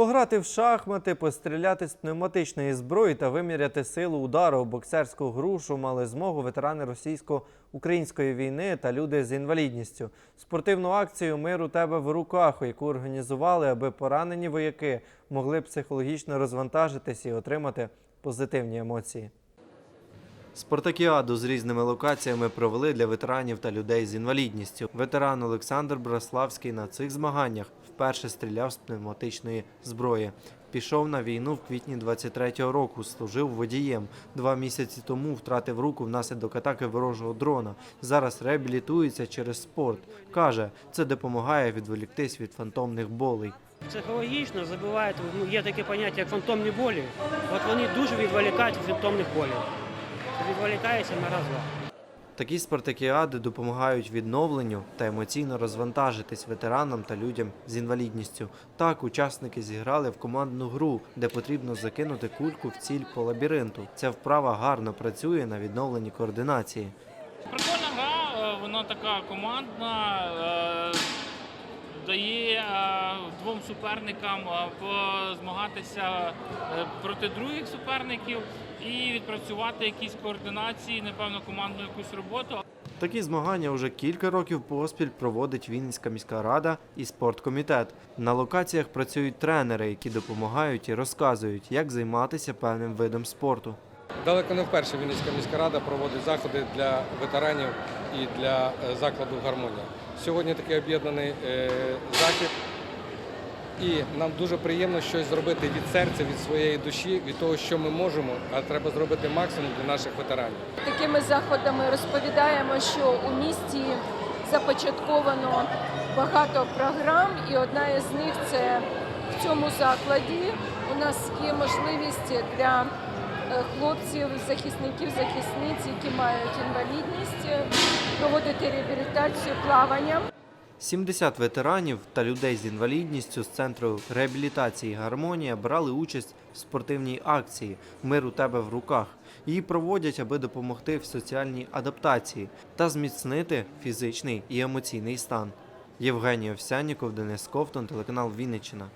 Пограти в шахмати, постріляти з пневматичної зброї та виміряти силу удару у боксерську грушу мали змогу ветерани російсько-української війни та люди з інвалідністю. Спортивну акцію Мир у тебе в руках, яку організували, аби поранені вояки могли психологічно розвантажитись і отримати позитивні емоції. Спартакіаду з різними локаціями провели для ветеранів та людей з інвалідністю. Ветеран Олександр Браславський на цих змаганнях вперше стріляв з пневматичної зброї. Пішов на війну в квітні 23-го року, служив водієм. Два місяці тому втратив руку внаслідок атаки ворожого дрона. Зараз реабілітується через спорт. Каже, це допомагає відволіктись від фантомних болей. Психологічно забувають, ну, є таке поняття, як фантомні болі. От вони дуже відволікають від фантомних болів. Відволікаєшся на раз-два. Такі спартакіади допомагають відновленню та емоційно розвантажитись ветеранам та людям з інвалідністю. Так, учасники зіграли в командну гру, де потрібно закинути кульку в ціль по лабіринту. Ця вправа гарно працює на відновленні координації. Прикольна гра, е, вона така командна, е, дає двом суперникам позмагатися е, проти других суперників і відпрацювати якісь координації, напевно, командну якусь роботу. Такі змагання вже кілька років поспіль проводить Вінницька міська рада і спорткомітет. На локаціях працюють тренери, які допомагають і розказують, як займатися певним видом спорту. Далеко не вперше Вінницька міська рада проводить заходи для ветеранів і для е, закладу гармонія. Сьогодні такий об'єднаний е, захід, і нам дуже приємно щось зробити від серця, від своєї душі, від того, що ми можемо, а треба зробити максимум для наших ветеранів. Такими заходами розповідаємо, що у місті започатковано багато програм, і одна із них це в цьому закладі. У нас є можливість для е, хлопців, захисників, захисниць, які мають інвалідність, проводити реабілітацію плаванням. 70 ветеранів та людей з інвалідністю з центру реабілітації Гармонія брали участь в спортивній акції Мир у тебе в руках. Її проводять, аби допомогти в соціальній адаптації та зміцнити фізичний і емоційний стан. Євгеній Овсянніков, Денис Ковтон, телеканал Вінниччина.